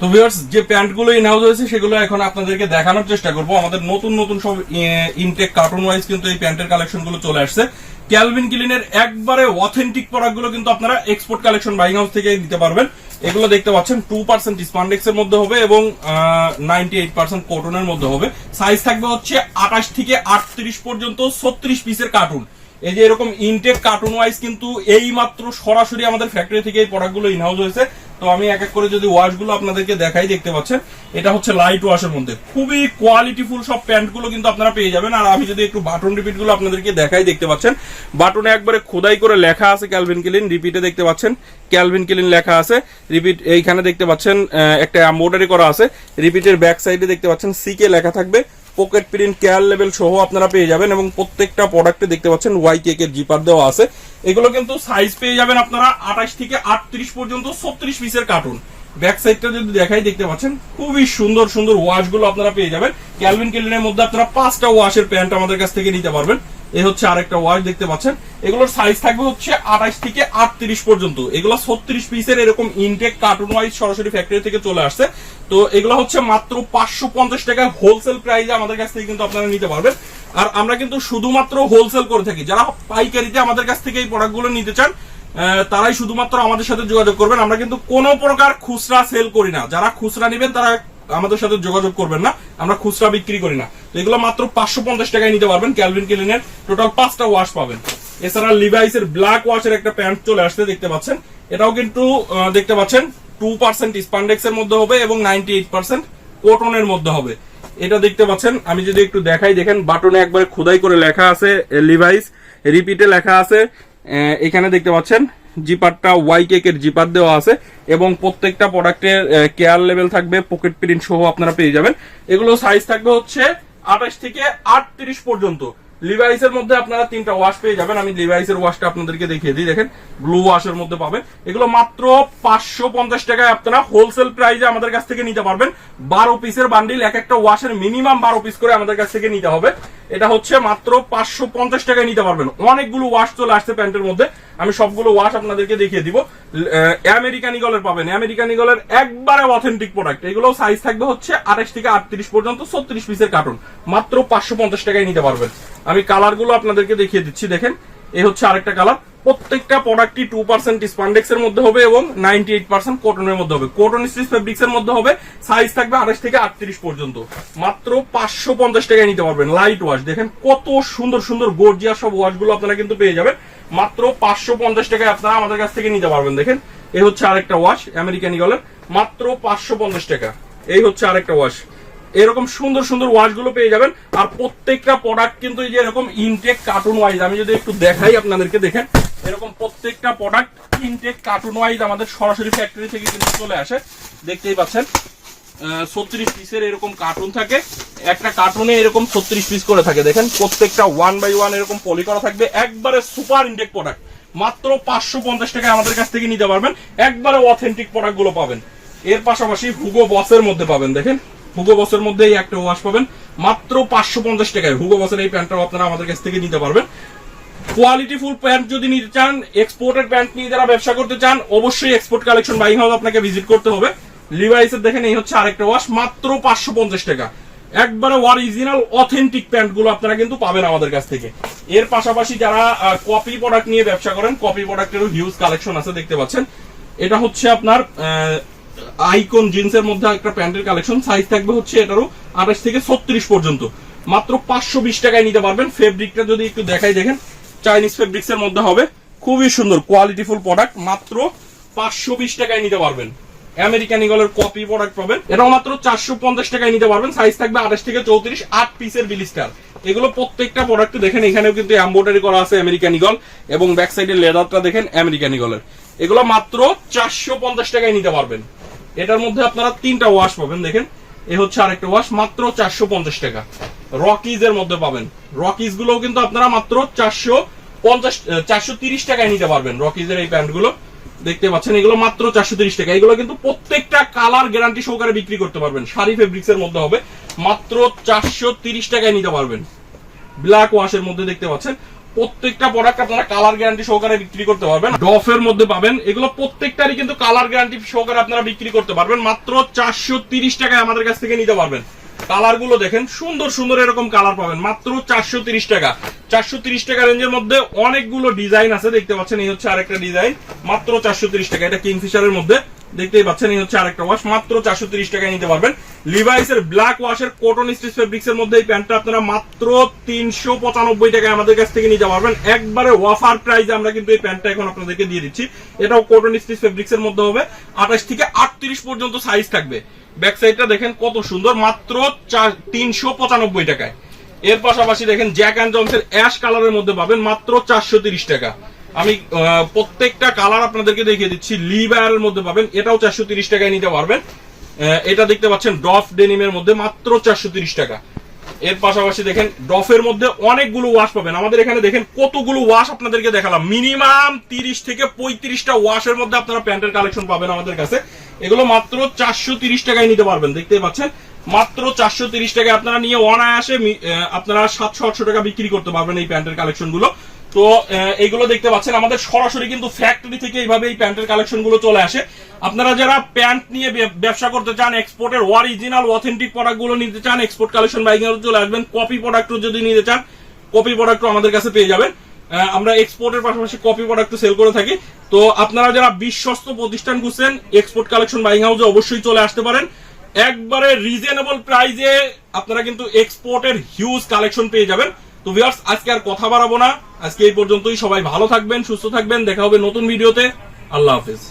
তো ভিউয়ার্স যে প্যান্টগুলো ইন হাউস হয়েছে সেগুলো এখন আপনাদেরকে দেখানোর চেষ্টা করব। আমাদের নতুন নতুন সব ইনটেক কার্টুন ওয়াইজ কিন্তু এই প্যান্টের কালেকশনগুলো চলে আসছে। ক্যালভিন ক্লিনের একবারে অথেন্টিক প্রোডাক্টগুলো কিন্তু আপনারা এক্সপোর্ট কালেকশন বাইং হাউস থেকে নিতে পারবেন। এগুলো দেখতে পাচ্ছেন টু পার্সেন্ট স্পান্ডেক্স এর মধ্যে হবে এবং নাইনটি এইট পার্সেন্ট কটনের মধ্যে হবে। সাইজ থাকবে হচ্ছে আঠাশ থেকে আটত্রিশ পর্যন্ত ছত্রিশ পিসের কার্টুন এই যে এরকম ইনটেক কার্টুন ওয়াইজ কিন্তু এই মাত্র সরাসরি আমাদের ফ্যাক্টরি থেকে এই প্রোডাক্টগুলো ইনহাউস হয়েছে। তো আমি এক এক করে যদি ওয়াশগুলো আপনাদেরকে দেখাই, দেখতে পাচ্ছেন, এটা হচ্ছে লাইট ওয়াশের মধ্যে। খুবই কোয়ালিটিফুল সব প্যান্টগুলো কিন্তু আপনারা পেয়ে যাবেন। আর আমি যদি একটু বাটন রিপিটগুলো আপনাদেরকে দেখাই, দেখতে পাচ্ছেন বাটনে একবারে খোদাই করে লেখা আছে ক্যালভিন কিলিন রিপিটে দেখতে পাচ্ছেন ক্যালভিন কিলিন লেখা আছে রিপিট এইখানে দেখতে পাচ্ছেন একটা এম্বোডারি করা আছে রিপিটের ব্যাক সাইডে দেখতে পাচ্ছেন সিকে লেখা থাকবে। পকেট প্রিন্ট কেয়ার লেভেল সহ আপনারা পেয়ে যাবেন এবং প্রত্যেকটা প্রোডাক্টে দেখতে পাচ্ছেন ওয়াই কেক এর জিপার দেওয়া আছে। এগুলো কিন্তু সাইজ পেয়ে যাবেন আপনারা আঠাশ থেকে আটত্রিশ পর্যন্ত, ছত্রিশ পিসের কার্টুন ব্যাক যদি দেখাই, দেখতে পাচ্ছেন, খুবই সুন্দর সুন্দর আপনারা পেয়ে যাবেন। ক্যালভিন কেলিনের মধ্যে আপনারা পাঁচটা ওয়াশের প্যান্ট আমাদের কাছ থেকে নিতে পারবেন। এই হচ্ছে আরেকটা ওয়াশ দেখতে পাচ্ছেন। এগুলোর সাইজ থাকবে হচ্ছে আঠাশ থেকে আটত্রিশ পর্যন্ত। এগুলো ছত্রিশ পিসের এরকম ইনটেক কার্টুন ওয়াইজ সরাসরি ফ্যাক্টরি থেকে চলে আসছে। তো এগুলো হচ্ছে মাত্র পাঁচশো হোলসেল প্রাইসে আমাদের কাছ থেকে কিন্তু আপনারা নিতে পারবেন। আর আমরা কিন্তু শুধুমাত্র হোলসেল করে থাকি। যারা পাইকারিতে আমাদের কাছ থেকে এই প্রোডাক্টগুলো নিতে চান তারাই শুধুমাত্র আমাদের সাথে যোগাযোগ করবেন। আমরা কিন্তু কোনো প্রকার খুচরা সেল করি না। যারা খুচরা নেবেন তারা আমাদের সাথে যোগাযোগ করবেন না, আমরা খুচরা বিক্রি করি না। তো এগুলো মাত্র পাঁচশো পঞ্চাশ টাকায় নিতে পারবেন, ক্যালভিন ক্লিনের টোটাল পাঁচটা ওয়াশ পাবেন। এছাড়া লিভাইসের ব্ল্যাক ওয়াশের একটা প্যান্ট চলে আসতে দেখতে পাচ্ছেন। এটাও কিন্তু দেখতে পাচ্ছেন টু পার্সেন্ট স্পান্ডেক্স এর মধ্যে হবে এবং নাইনটি এইট পার্সেন্ট কটনের মধ্যে হবে। এটা দেখতে পাচ্ছেন, আমি যদি একটু দেখাই, দেখেন বাটনে একবার খোদাই করে লেখা আছে লিভাইস রিপিটে লেখা আছে এখানে দেখতে পাচ্ছেন জিপারটা ওয়াই কেকের জিপার দেওয়া আছে এবং প্রত্যেকটা প্রোডাক্টের কেয়ার লেভেল থাকবে পকেট প্রিন্ট সহ আপনারা পেয়ে যাবেন। এগুলো সাইজ থাকবে হচ্ছে আঠাশ থেকে আটত্রিশ পর্যন্ত। মধ্যে আপনারা তিনটা ওয়াশ পেয়ে যাবেন। আমি ওয়াশটা আপনাদেরকে দেখিয়ে দিই, দেখেন। ব্লু ওয়াশের মধ্যে পাবেন। এগুলো মাত্র পাঁচশো পঞ্চাশ টাকায় আপনারা হোলসেল প্রাইসে আমাদের কাছ থেকে নিতে পারবেন। বারো পিসের বান্ডিল এক একটা ওয়াশের মিনিমাম বারো পিস করে আমাদের কাছ থেকে নিতে হবে। এটা হচ্ছে মাত্র পাঁচশো পঞ্চাশ টাকায় নিতে পারবেন। অনেকগুলো ওয়াশ চলে আসছে প্যান্টের মধ্যে। আমি সবগুলো ওয়াশ আপনাদেরকে দেখিয়ে দিব। আমেরিকান ইগলের পাবেন। আমেরিকান ইগলের একবারে অথেন্টিক প্রোডাক্ট এগুলো সাইজ থাকবে হচ্ছে আঠাশ থেকে আটত্রিশ পর্যন্ত ছত্রিশ পিসের কার্টুন মাত্র পাঁচশো পঞ্চাশ টাকায় নিতে পারবেন। আমি কালারগুলো আপনাদেরকে দেখিয়ে দিচ্ছি, দেখেন। এই হচ্ছে আরেকটা কালার প্রত্যেকটা প্রোডাক্টই টু পার্সেন্ট স্পান্ডেক্স এর মধ্যে হবে এবং নাইনটি এইট পার্সেন্ট কটনের মধ্যে হবে। কটন স্টিচ ফেব্রিক্স এর মধ্যে হবে সাইজ থাকবে আঠাশ থেকে আটত্রিশ পর্যন্ত। মাত্র পাঁচশো পঞ্চাশ টাকায় নিতে পারবেন লাইট ওয়াশ দেখেন কত সুন্দর সুন্দর গর্জিয়া সব ওয়াশগুলো আপনারা কিন্তু পেয়ে যাবেন। মাত্র পাঁচশো পঞ্চাশ টাকায় আপনারা আমাদের কাছ থেকে নিতে পারবেন। দেখেন এই হচ্ছে আরেকটা ওয়াশ আমেরিকান ইগলের মাত্র পাঁচশো পঞ্চাশ টাকা। এই হচ্ছে আরেকটা ওয়াশ এরকম সুন্দর সুন্দর ওয়াশগুলো পেয়ে যাবেন। আর প্রত্যেকটা প্রোডাক্ট কিন্তু এরকম ইনটেক কার্টুন ওয়াইজ আমি যদি একটু দেখাই আপনাদেরকে, দেখেন এরকম প্রত্যেকটা প্রোডাক্ট ইনটেক কার্টুন ওয়াইজ আমাদের সরাসরি ফ্যাক্টরি থেকে কিন্তু চলে আসে। দেখতেই পাচ্ছেন ছত্রিশ পিসের এরকম কার্টুন থাকে। একটা কার্টুনে এরকম ছত্রিশ পিস করে থাকে। দেখেন, প্রত্যেকটা ওয়ান বাই ওয়ান এরকম পলি করা থাকবে। একবারে সুপার ইনটেক প্রোডাক্ট মাত্র পাঁচশো পঞ্চাশ টাকায় আমাদের কাছ থেকে নিতে পারবেন। একবারে অথেন্টিক প্রোডাক্টগুলো পাবেন। এর পাশাপাশি হুগো বসের মধ্যে পাবেন। দেখেন হুগো বসের মধ্যে এই একটা ওয়াশ পাবেন। মাত্র পাঁচশো পঞ্চাশ টাকায় হুগো বসের এই প্যান্টটাও আপনারা আমাদের কাছ থেকে নিতে পারবেন। কোয়ালিটি ফুল প্যান্ট যদি নিতে চান এক্সপোর্টেড প্যান্ট নিয়ে যারা ব্যবসা করতে চান, অবশ্যই এক্সপোর্ট কালেকশন বাইং হাউস আপনাকে ভিজিট করতে হবে। লিভাইসের দেখেন, এই হচ্ছে আরেকটা ওয়াশ মাত্র পাঁচশো পঞ্চাশ টাকা। একবারে অরিজিনাল অথেন্টিক প্যান্টগুলো আপনারা কিন্তু পাবেন আমাদের কাছ থেকে। এর পাশাপাশি যারা কপি প্রোডাক্ট নিয়ে ব্যবসা করেন কপি প্রোডাক্টেরও হিউজ কালেকশন আছে, দেখতে পাচ্ছেন। এটা হচ্ছে আপনার আইকন জিন্সের মধ্যে একটা প্যান্টের কালেকশন সাইজ থাকবে হচ্ছে এটারও আঠাশ থেকে ছত্রিশ পর্যন্ত। মাত্র পাঁচশো বিশ টাকায় নিতে পারবেন। ফেব্রিকটা যদি একটু দেখাই দেখেন চাইনিজ ফেব্রিক্স এর মধ্যে হবে। খুবই সুন্দর কোয়ালিটিফুল প্রোডাক্ট মাত্র পাঁচশো বিশ টাকায় নিতে পারবেন। আমেরিকান ইগলের কপি প্রোডাক্ট পাবেন। এটাও মাত্র চারশো পঞ্চাশ টাকায় নিতে পারবেন। সাইজ থাকবে আঠাশ থেকে চৌত্রিশ, আট পিসের বিলিস্টার এগুলো প্রত্যেকটা প্রোডাক্ট দেখেন, এখানেও কিন্তু এম্বোটারি করা আছে আমেরিকান ইগল এবং ব্যাক সাইডের লেদারটা দেখেন আমেরিকান ইগলের এগুলো মাত্র চারশো পঞ্চাশ টাকায় নিতে পারবেন। এটার মধ্যে আপনারা তিনটা ওয়াশ পাবেন, দেখেন। এ হচ্ছে আরেকটা ওয়াশ মাত্র চারশো পঞ্চাশ টাকা। রকিজ এর মধ্যে পাবেন। রকিজগুলো কিন্তু আপনারা মাত্র চারশো পঞ্চাশ চারশো তিরিশ টাকায় নিতে পারবেন রকিজের এই দেখতে পাচ্ছেন, এগুলো মাত্র চারশো তিরিশ টাকা। এগুলো কিন্তু প্রত্যেকটা কালার গ্যারান্টি সহকারে বিক্রি করতে পারবেন। শাড়ি ফেব্রিক্স এর মধ্যে হবে। মাত্র চারশো তিরিশ টাকায় নিতে পারবেন। ব্ল্যাক মধ্যে দেখতে পাচ্ছেন, প্রত্যেকটা প্রোডাক্ট আপনারা কালার গ্যারান্টি সহকারে বিক্রি করতে পারবেন। ডফের মধ্যে পাবেন, এগুলো প্রত্যেকটারই কিন্তু কালার গ্যারান্টি সহকারে আপনারা বিক্রি করতে পারবেন। মাত্র চারশো তিরিশ টাকায় আমাদের কাছ থেকে নিতে পারবেন। কালারগুলো দেখেন, সুন্দর সুন্দর এরকম কালার পাবেন। মাত্র চারশো টাকা। চারশো টাকা রেঞ্জের মধ্যে অনেকগুলো ডিজাইন আছে, দেখতে পাচ্ছেন, এই হচ্ছে আরেকটা ডিজাইন মাত্র চারশো টাকা, এটা কিংফিশারের মধ্যে। দেখতেই পাচ্ছেন, এই হচ্ছে আরেকটা ওয়াশ মাত্র চারশো তিরিশ টাকায় নিতে পারবেন। লিভাইস এর ব্ল্যাক ওয়াশের কটন স্টিচ ফেব্রিক্স এর মধ্যে এই প্যান্টটা আপনারা মাত্র তিনশো পঁচানব্বই টাকায় আমাদের কাছ থেকে নিতে পারবেন। একবারে অফার প্রাইসে আমরা কিন্তু এই প্যান্টটা এখন আপনাদেরকে দিয়ে দিচ্ছি। এটাও কটন স্টিচ ফেব্রিক্স এর মধ্যে হবে। আঠাশ থেকে আটত্রিশ পর্যন্ত সাইজ থাকবে। ব্যাক সাইডটা দেখেন কত সুন্দর, মাত্র তিনশো পঁচানব্বই টাকায়। এর পাশাপাশি দেখেন জ্যাক অ্যান্ড জনসের অ্যাশ কালারের মধ্যে পাবেন মাত্র চারশো তিরিশ টাকা। আমি প্রত্যেকটা কালার আপনাদেরকে দেখিয়ে দিচ্ছি। লিবারের মধ্যে পাবেন। এটাও চারশো তিরিশ টাকায় নিতে পারবেন। এটা দেখতে পাচ্ছেন ডফ ডেনিমের মধ্যে মাত্র চারশো টাকা। এর পাশাপাশি দেখেন, ডফের মধ্যে অনেকগুলো ওয়াশ পাবেন। আমাদের এখানে দেখেন, কতগুলো ওয়াশ আপনাদেরকে দেখালাম। মিনিমাম তিরিশ থেকে পঁয়ত্রিশটা ওয়াশের মধ্যে আপনারা প্যান্টের কালেকশন পাবেন আমাদের কাছে। এগুলো মাত্র চারশো তিরিশ টাকায় নিতে পারবেন। দেখতেই পাচ্ছেন, মাত্র চারশো তিরিশ টাকায় আপনারা নিয়ে অনায়াসে আপনারা সাতশো আটশো টাকা বিক্রি করতে পারবেন এই প্যান্টের কালেকশনগুলো। তো এইগুলো দেখতে পাচ্ছেন। আমাদের সরাসরি কিন্তু ফ্যাক্টরি থেকে এইভাবে এই প্যান্টের কালেকশনগুলো চলে আসে। আপনারা যারা প্যান্ট নিয়ে ব্যবসা করতে চান এক্সপোর্টের অরিজিনাল অথেন্টিক প্রোডাক্টগুলো নিতে চান এক্সপোর্ট কালেকশন বাইক চলে আসবেন। কপি প্রোডাক্ট যদি নিতে চান কপি প্রোডাক্ট আমাদের কাছে পেয়ে যাবেন। আমরা এক্সপোর্টের পাশাপাশি কপি প্রোডাক্ট সেল করে থাকি। তো, আপনারা যারা বিশ্বস্ত প্রতিষ্ঠান খুঁজছেন এক্সপোর্ট কালেকশন বাইং হাউসে অবশ্যই চলে আসতে পারেন। একবারে রিজনেবল প্রাইজে আপনারা কিন্তু এক্সপোর্টের হিউজ কালেকশন পেয়ে যাবেন। তো ভিউয়ার্স, আজকে আর কথা বাড়াবো না। আজকে এই পর্যন্তই। সবাই ভালো থাকবেন, সুস্থ থাকবেন। দেখা হবে নতুন ভিডিওতে। আল্লাহ হাফেজ।